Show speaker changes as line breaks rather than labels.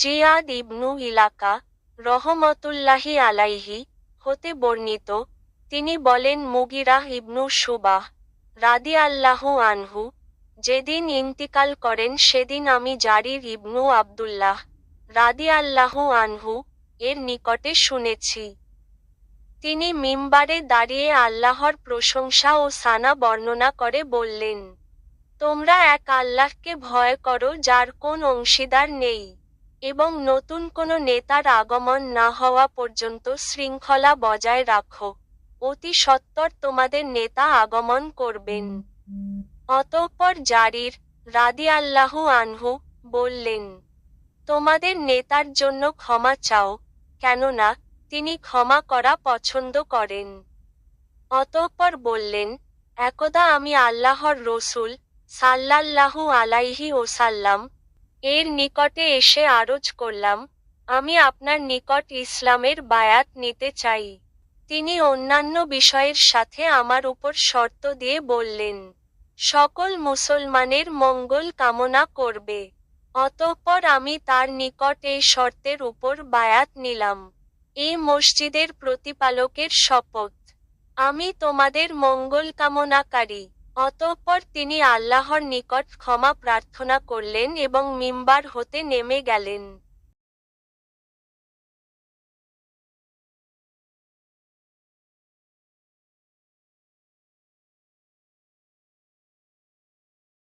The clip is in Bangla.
জিয়াদ ইবনু ইলাকা রহমতুল্লাহি আলাইহি হতে বর্ণিত, তিনি বলেন মুগিরাহ ইবনু সুবাহ রাদি আল্লাহু আনহু, যেদিন ইন্তিকাল করেন সেদিন আমি জারির ইবনু আব্দুল্লাহ রাদি আল্লাহু আনহু এর নিকটে শুনেছি। তিনি মিম্বারে দাঁড়িয়ে আল্লাহর প্রশংসা ও সানা বর্ণনা করে বললেন, তোমরা এক আল্লাহকে ভয় করো যার কোন অংশীদার নেই। এবং নতুন কোনো নেতার আগমন না হওয়া পর্যন্ত শৃঙ্খলা বজায় রাখো। অতি সত্বর তোমাদের নেতা আগমন করবেন। অতঃপর জারির রাদি রাদিয়াল্লাহু আনহু বললেন, তোমাদের নেতার জন্য ক্ষমা চাও, কেননা তিনি ক্ষমা করা পছন্দ করেন। অতঃপর বললেন, একদা আমি আল্লাহর রসুল সাল্লাল্লাহু আলাইহি ওসাল্লাম এর নিকটে এসে আরজ করলাম, আমি আপনার নিকট ইসলামের বায়াত নিতে চাই। তিনি অন্যান্য বিষয়ের সাথে আমার উপর শর্ত দিয়ে বললেন, সকল মুসলমানের মঙ্গল কামনা করবে। অতঃপর আমি তার নিকট এই শর্তের উপর বায়াত নিলাম। এই মসজিদের প্রতিপালকের শপথ। আমি তোমাদের মঙ্গল কামনাকারী। অতঃপর তিনি আল্লাহর নিকট ক্ষমা প্রার্থনা করলেন এবং মিম্বার হতে নেমে গেলেন।